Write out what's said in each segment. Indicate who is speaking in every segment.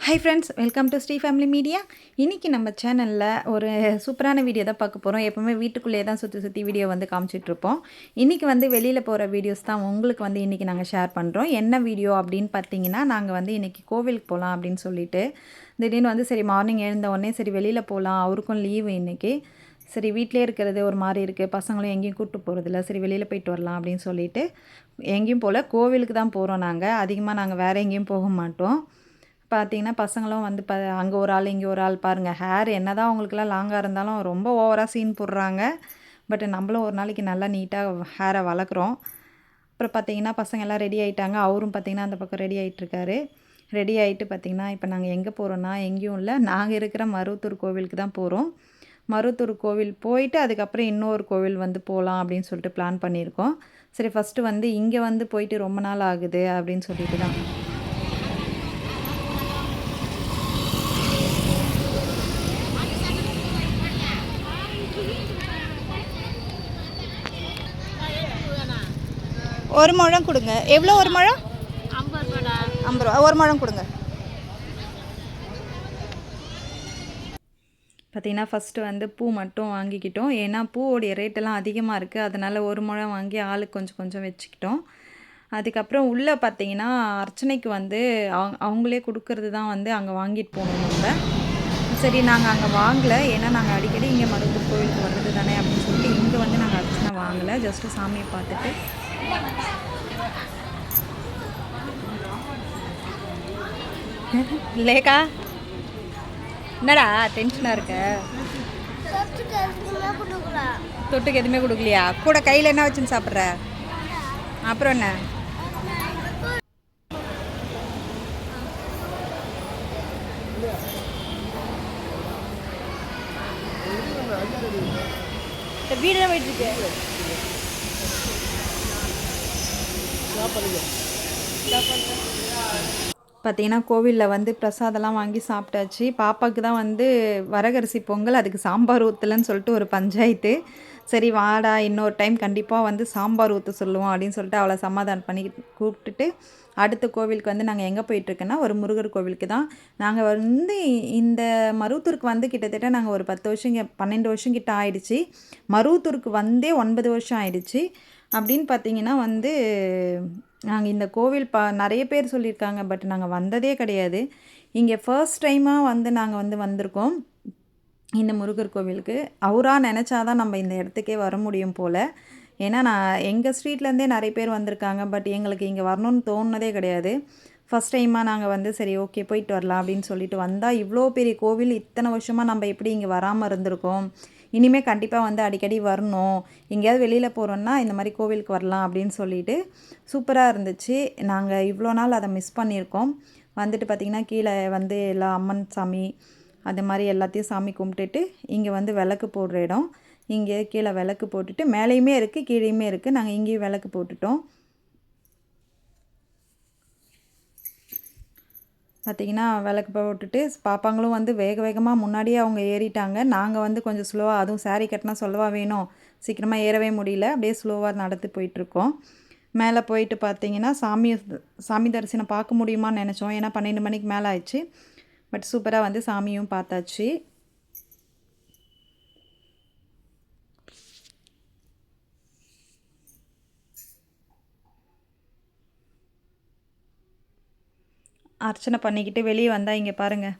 Speaker 1: Hi friends welcome to Sri family media இன்றைக்கி நம்ம சேனலில் ஒரு சூப்பரான வீடியோ தான் பார்க்க போகிறோம் எப்போவுமே வீட்டுக்குள்ளேயே தான் சுற்றி சுற்றி வீடியோ வந்து காமிச்சிட்ருப்போம் இன்றைக்கி வந்து வெளியில் போகிற வீடியோஸ் தான் உங்களுக்கு வந்து இன்றைக்கி நாங்கள் ஷேர் பண்ணுறோம் என்ன வீடியோ அப்படின்னு பார்த்தீங்கன்னா நாங்கள் வந்து இன்றைக்கி கோவிலுக்கு போகலாம் அப்படின்னு சொல்லிட்டு திடீர்னு வந்து சரி மார்னிங் எழுந்த உடனே சரி வெளியில் போகலாம் அவருக்கும் லீவு இன்றைக்கி சரி வீட்டிலே இருக்கிறது ஒரு மாதிரி இருக்குது பசங்களும் எங்கேயும் கூப்பிட்டு போகிறதில்ல சரி வெளியில் போயிட்டு வரலாம் அப்படின்னு சொல்லிட்டு எங்கேயும் போகல கோவிலுக்கு தான் போகிறோம் நாங்கள் அதிகமாக நாங்கள் வேறு எங்கேயும் போக மாட்டோம். பார்த்தீங்கன்னா பசங்களும் வந்து ப அங்கே ஒரு ஆள் இங்கே ஒரு ஆள் பாருங்கள் ஹேர் என்ன தான் அவங்களுக்குலாம் லாங்காக இருந்தாலும் ரொம்ப ஓவராக சீன் போடுறாங்க. பட் நம்மளும் ஒரு நாளைக்கு நல்லா நீட்டாக ஹேரை வளர்க்குறோம். அப்புறம் பார்த்தீங்கன்னா பசங்க எல்லாம் ரெடி ஆகிட்டாங்க அவரும் பார்த்திங்கன்னா அந்த பக்கம் ரெடி ஆகிட்டுருக்காரு ரெடி ஆகிட்டு பார்த்திங்கன்னா இப்போ நாங்கள் எங்கே போகிறோன்னா எங்கேயும் இல்லை. நாங்கள் இருக்கிற மருவத்தூர் கோவிலுக்கு தான் போகிறோம் மருவத்தூர் கோவில் போயிட்டு அதுக்கப்புறம் இன்னொரு கோவில் வந்து போகலாம் அப்படின்னு சொல்லிட்டு பிளான் பண்ணியிருக்கோம். சரி ஃபஸ்ட்டு வந்து இங்கே வந்து போயிட்டு ரொம்ப நாள் ஆகுது அப்படின்னு சொல்லிட்டு தான். ஒரு முழம் கொடுங்க. எவ்வளோ ஒரு முழம்? ஐம்பது ரூபா. ஒரு முழம் கொடுங்க. பார்த்தீங்கன்னா ஃபஸ்ட்டு வந்து பூ மட்டும் வாங்கிக்கிட்டோம். ஏன்னா பூவோடைய ரேட்டெல்லாம் அதிகமாக இருக்குது அதனால் ஒரு முழம் வாங்கி ஆளுக்கு கொஞ்சம் கொஞ்சம் வச்சுக்கிட்டோம். அதுக்கப்புறம் உள்ளே பார்த்தீங்கன்னா அர்ச்சனைக்கு வந்து அவங்க அவங்களே கொடுக்கறது தான் வந்து அங்கே வாங்கிட்டு போகணும் நம்ம. சரி நாங்கள் அங்கே வாங்கலை. ஏன்னா நாங்கள் அடிக்கடி இங்கே மருந்து கோயிலுக்கு வர்றது தானே அப்படின்னு சொல்லிட்டு இங்கே வந்து நாங்கள் அர்ச்சனை வாங்கலை. ஜஸ்ட்டு சாமியை பார்த்துட்டு லேக்கா என்னடா டென்ஷனாக இருக்க? தொட்டுக்கு எதுவுமே கொடுக்கலையா? கூட கையில் என்ன வச்சுன்னு சாப்பிட்ற? அப்புறம் என்ன? வீடு தான் போயிட்டு இருக்கு. பார்த்தீங்கன்னா கோவிலில் வந்து பிரசாதம்லாம் வாங்கி சாப்பிட்டாச்சு. பாப்பாவுக்கு தான் வந்து வரகரிசி பொங்கல் அதுக்கு சாம்பார் ஊற்றலன்னு சொல்லிட்டு ஒரு பஞ்சாயத்து. சரி வாடா இன்னொரு டைம் கண்டிப்பாக வந்து சாம்பார் ஊற்ற சொல்லுவோம் அப்படின்னு சொல்லிட்டு அவளை சமாதானம் பண்ணி கூப்பிட்டுட்டு அடுத்த கோவிலுக்கு வந்து நாங்கள் எங்கே போயிட்டுருக்கோன்னா ஒரு முருகர் கோவிலுக்கு தான். நாங்கள் வந்து இந்த மருவத்தூருக்கு வந்து கிட்டத்தட்ட நாங்கள் ஒரு பத்து வருஷம் இங்கே பன்னெண்டு வருஷம் கிட்ட ஆயிடுச்சு. மருவத்தூருக்கு வந்தே ஒன்பது வருஷம் ஆயிடுச்சு. அப்படின்னு பார்த்தீங்கன்னா வந்து நாங்கள் இந்த கோவில் பா நிறைய பேர் சொல்லியிருக்காங்க பட் நாங்கள் வந்ததே கிடையாது. இங்கே ஃபர்ஸ்ட் டைமாக வந்து நாங்கள் வந்து வந்திருக்கோம் இந்த முருகர் கோவிலுக்கு. அவராக நினச்சாதான் நம்ம இந்த இடத்துக்கே வர முடியும் போல். ஏன்னா நான் எங்கள் ஸ்ட்ரீட்லேருந்தே நிறைய பேர் வந்திருக்காங்க பட் எங்களுக்கு இங்கே வரணும்னு தோணுனதே கிடையாது. ஃபஸ்ட் டைமாக நாங்கள் வந்து சரி ஓகே போயிட்டு வரலாம் அப்படின்னு சொல்லிட்டு வந்தால் இவ்வளோ பெரிய கோவில் இத்தனை வருஷமாக நம்ம எப்படி இங்கே வராமல் இருந்திருக்கோம்? இனிமேல் கண்டிப்பாக வந்து அடிக்கடி வரணும். எங்கேயாவது வெளியில் போகிறோன்னா இந்த மாதிரி கோவிலுக்கு வரலாம் அப்படின்னு சொல்லிட்டு சூப்பராக இருந்துச்சு. நாங்கள் இவ்வளோ நாள் அதை மிஸ் பண்ணியிருக்கோம். வந்துட்டு பார்த்திங்கன்னா கீழே வந்து எல்லா அம்மன் சாமி அது மாதிரி எல்லாத்தையும் சாமி கும்பிட்டுட்டு இங்கே வந்து விளக்கு போடுற இடம். இங்கே கீழே விளக்கு போட்டுட்டு மேலேயுமே இருக்குது கீழேயுமே இருக்குது நாங்கள் இங்கேயும் விளக்கு போட்டுட்டோம். பார்த்திங்கன்னா விளக்கு போட்டுட்டு பாப்பாங்களும் வந்து வேக வேகமாக முன்னாடியே அவங்க ஏறிட்டாங்க. நாங்கள் வந்து கொஞ்சம் ஸ்லோவாக அதுவும் சாரீ கட்டினா சொல்லவா வேணும். சீக்கிரமாக ஏறவே முடியல. அப்படியே ஸ்லோவாக நடந்து போயிட்டுருக்கோம். மேலே போயிட்டு பார்த்தீங்கன்னா சாமி சாமி தரிசனம் பார்க்க முடியுமான்னு நினச்சோம். ஏன்னா பன்னெண்டு மணிக்கு மேலே ஆயிடுச்சு. பட் சூப்பராக வந்து சாமியும் பார்த்தாச்சு. அர்ச்சனை பண்ணிக்கிட்டு வெளியே வந்தால் இங்கே பாருங்கள்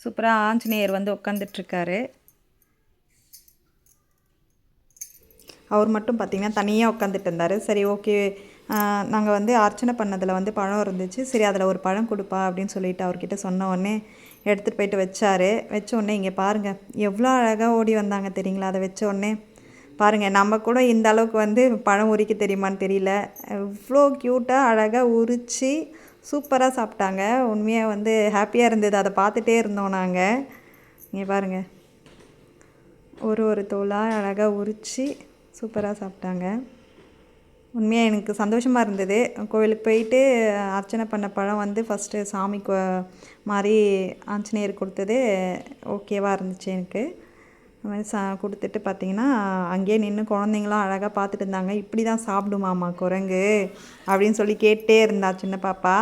Speaker 1: சூப்பராக ஆஞ்சநேயர் வந்து உட்காந்துட்ருக்காரு அவர் மட்டும் பார்த்திங்கன்னா தனியாக உட்காந்துட்டு இருந்தார் சரி ஓகே நாங்கள் வந்து அர்ச்சனை பண்ணதில் வந்து பழம் இருந்துச்சு. சரி அதில் ஒரு பழம் கொடுப்பா அப்படின்னு சொல்லிட்டு அவர்கிட்ட சொன்ன உடனே எடுத்துகிட்டு போயிட்டு வச்சார். வச்ச உடனே இங்கே பாருங்கள் எவ்வளோ அழகாக ஓடி வந்தாங்க தெரியுங்களா? அதை வச்ச உடனே பாருங்கள் நம்ம கூட இந்த அளவுக்கு வந்து பழம் உரிக்க தெரியுமான்னு தெரியல. இவ்வளோ க்யூட்டாக அழகாக உரித்து சூப்பராக சாப்பிட்டாங்க. உண்மையாக வந்து ஹாப்பியாக இருந்தது. அதை பார்த்துட்டே இருந்தோம் நாங்கள் இங்கே பாருங்கள் ஒரு ஒரு தோலாக அழகாக உரித்து சூப்பராக சாப்பிட்டாங்க. உண்மையாக எனக்கு சந்தோஷமாக இருந்தது. கோவிலுக்கு போயிட்டு அர்ச்சனை பண்ண பழம் வந்து ஃபஸ்ட்டு சாமி மாதிரி ஆஞ்சநேயர் கொடுத்தது. ஓகேவாக இருந்துச்சு எனக்கு. அது மாதிரி சா கொடுத்துட்டு பார்த்தீங்கன்னா அங்கேயே நின்று குழந்தைங்களாம் அழகாக பார்த்துட்டு இருந்தாங்க. இப்படி தான் சாப்பிடுமாம்மா குரங்கு? அப்படின்னு சொல்லி கேட்டே இருந்தா சின்ன பாப்பா.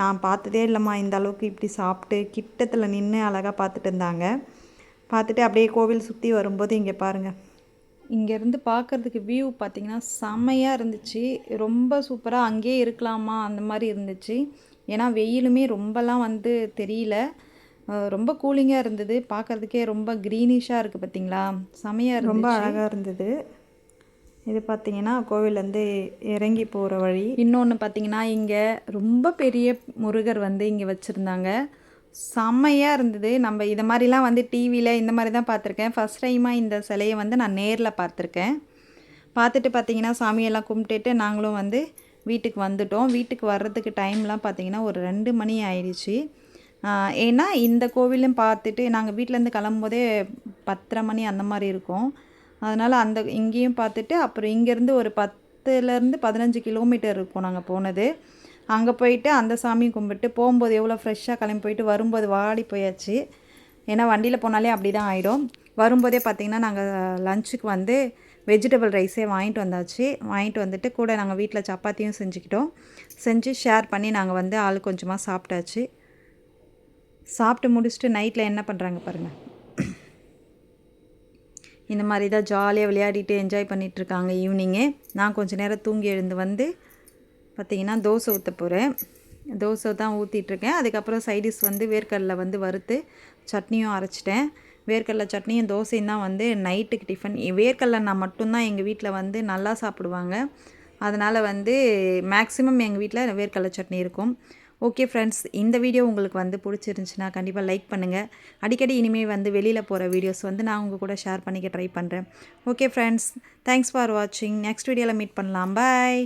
Speaker 1: நான் பார்த்ததே இல்லைம்மா இந்த அளவுக்கு இப்படி சாப்பிட்டு கிட்டத்தில் நின்று அழகாக பார்த்துட்டு இருந்தாங்க. பார்த்துட்டு அப்படியே கோவில் சுற்றி வரும்போது இங்கே பாருங்கள் இங்கேருந்து பார்க்குறதுக்கு வியூ பார்த்திங்கன்னா செம்மையாக இருந்துச்சு. ரொம்ப சூப்பராக அங்கேயே இருக்கலாமா அந்த மாதிரி இருந்துச்சு. ஏன்னா வெயிலுமே ரொம்பலாம் வந்து தெரியல. ரொம்ப கூலிங்காக இருந்தது. பார்க்குறதுக்கே ரொம்ப க்ரீனிஷாக இருக்குது பார்த்தீங்களா செமையாக ரொம்ப அழகாக இருந்தது. இது பார்த்தீங்கன்னா கோவிலேருந்து இறங்கி போகிற வழி. இன்னொன்று பார்த்தீங்கன்னா இங்கே ரொம்ப பெரிய முருகர் வந்து இங்கே வச்சுருந்தாங்க. செம்மையாக இருந்தது. நம்ம இதை மாதிரிலாம் வந்து டிவியில் இந்த மாதிரி தான் பார்த்துருக்கேன் ஃபஸ்ட் டைமாக இந்த சிலையை வந்து நான் நேரில் பார்த்துருக்கேன் பார்த்துட்டு பார்த்தீங்கன்னா சாமியெல்லாம் கும்பிட்டுட்டு நாங்களும் வந்து வீட்டுக்கு வந்துட்டோம். வீட்டுக்கு வர்றதுக்கு டைம்லாம் பார்த்தீங்கன்னா ஒரு ரெண்டு மணி ஆயிடுச்சு. ஏன்னா இந்த கோவிலும் பார்த்துட்டு நாங்கள் வீட்டிலேருந்து கிளம்பும்போதே பத்தரை மணி அந்த மாதிரி இருக்கும். அதனால் அந்த இங்கேயும் பார்த்துட்டு அப்புறம் இங்கேருந்து ஒரு பத்துலேருந்து பதினஞ்சு கிலோமீட்டர் இருக்கும் நாங்கள் போனது. அங்கே போயிட்டு அந்த சாமியும் கும்பிட்டு போகும்போது எவ்வளோ ஃப்ரெஷ்ஷாக கிளம்பி போயிட்டு வரும்போது வாடி போயாச்சு. ஏன்னா வண்டியில் போனாலே அப்படி தான் ஆகிடும் வரும்போதே பார்த்திங்கன்னா நாங்கள் லஞ்சுக்கு வந்து வெஜிடபிள் ரைஸே வாங்கிட்டு வந்தாச்சு. வாங்கிட்டு வந்துட்டு கூட நாங்கள் வீட்டில் சப்பாத்தியும் செஞ்சுக்கிட்டோம். செஞ்சு ஷேர் பண்ணி நாங்கள் வந்து ஆள் கொஞ்சமாக சாப்பிட்டாச்சு. சாப்பிட்டு முடிச்சுட்டு நைட்டில் என்ன பண்ணுறாங்க பாருங்கள் இந்த மாதிரி தான் ஜாலியாக விளையாடிட்டு என்ஜாய் பண்ணிகிட்ருக்காங்க ஈவினிங்கு நான் கொஞ்சம் நேரம் தூங்கி எழுந்து வந்து பார்த்திங்கன்னா தோசை ஊற்ற போகிறேன் தோசை தான் ஊற்றிட்டுருக்கேன் அதுக்கப்புறம் சைடிஸ் வந்து வேர்க்கடலை வந்து வறுத்து சட்னியும் அரைச்சிட்டேன். வேர்க்கடலை சட்னியும் தோசையும் தான் வந்து நைட்டுக்கு டிஃபன் வேர்க்கடலை நான் மட்டும்தான் எங்கள் வீட்டில் வந்து நல்லா சாப்பிடுவாங்க. அதனால் வந்து மேக்ஸிமம் எங்கள் வீட்டில் வேர்க்கடலை சட்னி இருக்கும். ஓகே ஃப்ரெண்ட்ஸ் இந்த வீடியோ உங்களுக்கு வந்து பிடிச்சிருந்துச்சுன்னா கண்டிப்பாக லைக் பண்ணுங்கள் அடிக்கடி இனிமேல் வந்து வெளியில் போகிற வீடியோஸ் வந்து நான் உங்கள் கூட ஷேர் பண்ணிக்க ட்ரை பண்ணுறேன் ஓகே ஃப்ரெண்ட்ஸ் தேங்க்ஸ் ஃபார் வாட்சிங் நெக்ஸ்ட் வீடியோவில் மீட் பண்ணலாம். பாய்